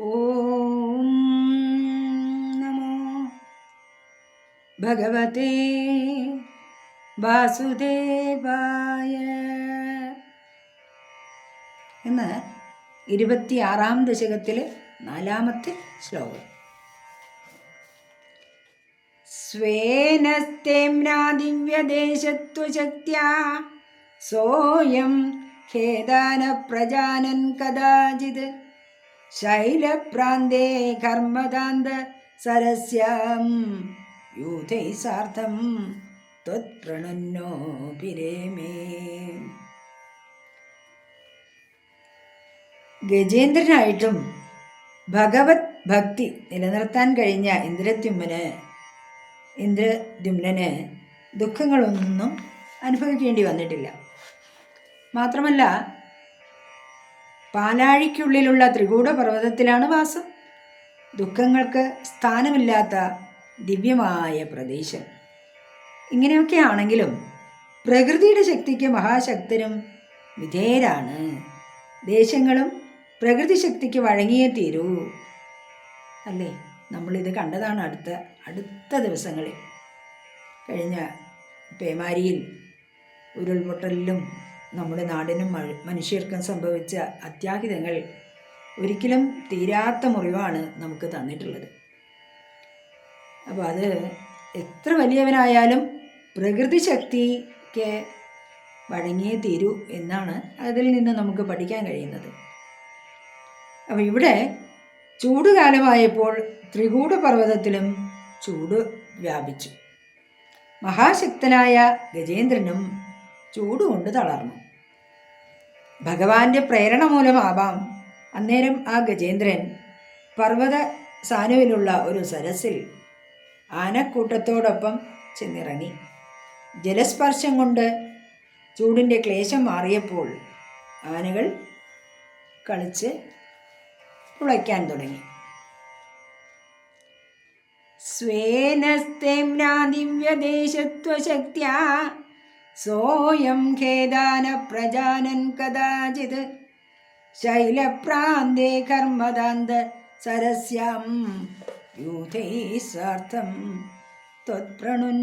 ഓം നമോ ഭഗവതേ വാസുദേവായ. എന്ന് ഇരുപത്തിയാറാം ദശകത്തിലെ നാലാമത്തെ ശ്ലോകം. സ്വേനസ്തേമ്നാ ദിവ്യദേശത്വശക്ത്യാ സോയം ഖേദാന പ്രജാനൻ കഥാചിത്. സരസ്യം. യൂഥൈ സാർത്ഥം ത്വത്പ്രണന്നോഭിരേമേ ഗജേന്ദ്രനായിട്ടും ഭഗവത് ഭക്തി നിലനിർത്താൻ കഴിഞ്ഞ ഇന്ദ്രദ്യുമ്നന് ഇന്ദ്രദ്യുമ്നന് ദുഃഖങ്ങളൊന്നും അനുഭവിക്കേണ്ടി വന്നിട്ടില്ല. മാത്രമല്ല പാലാഴിക്കുള്ളിലുള്ള ത്രികൂട പർവതത്തിലാണ് വാസം. ദുഃഖങ്ങൾക്ക് സ്ഥാനമില്ലാത്ത ദിവ്യമായ പ്രദേശം. ഇങ്ങനെയൊക്കെ ആണെങ്കിലും പ്രകൃതിയുടെ ശക്തിക്ക് മഹാശക്തനും വിധേയരാണ്. ദേശങ്ങളും പ്രകൃതി ശക്തിക്ക് വഴങ്ങിയേ തീരൂ. അല്ലേ? നമ്മളിത് കണ്ടതാണ് അടുത്ത അടുത്ത ദിവസങ്ങളിൽ. കഴിഞ്ഞ പേമാരിയിൽ ഉരുൾപൊട്ടലിലും നമ്മുടെ നാടിനും മനുഷ്യർക്കും സംഭവിച്ച അത്യാഹിതങ്ങൾ ഒരിക്കലും തീരാത്ത മുറിവാണ് നമുക്ക് തന്നിട്ടുള്ളത്. അപ്പോൾ അത് എത്ര വലിയവനായാലും പ്രകൃതി ശക്തിക്ക് വഴങ്ങിയേ തീരൂ എന്നാണ് അതിൽ നിന്ന് നമുക്ക് പഠിക്കാൻ കഴിയുന്നത്. അപ്പോൾ ഇവിടെ ചൂടുകാലമായപ്പോൾ ത്രികൂട പർവതത്തിലും ചൂട് വ്യാപിച്ചു. മഹാശക്തനായ ഗജേന്ദ്രനും ചൂടുകൊണ്ട് തളർന്നു. ഭഗവാന്റെ പ്രേരണ മൂലമാവാം അന്നേരം ആ ഗജേന്ദ്രൻ പർവത സാനുവിലുള്ള ഒരു സരസിൽ ആനക്കൂട്ടത്തോടൊപ്പം ചെന്നിറങ്ങി. ജലസ്പർശം കൊണ്ട് ചൂടിന്റെ ക്ലേശം മാറിയപ്പോൾ ആനകൾ കളിച്ച് തുളയ്ക്കാൻ തുടങ്ങി. സ്വേനസ്തേം ദിവ്യദേശത്വശക്തിയാ ഖേദാന പ്രജാനൻ കഥാചിത്. ശൈലപ്രാന്തേ കർമ്മദാന്ത സരസ്യം. യൂഥൈ സാർത്ഥം ത്വത്പ്രണുന്നോഭിരേമേ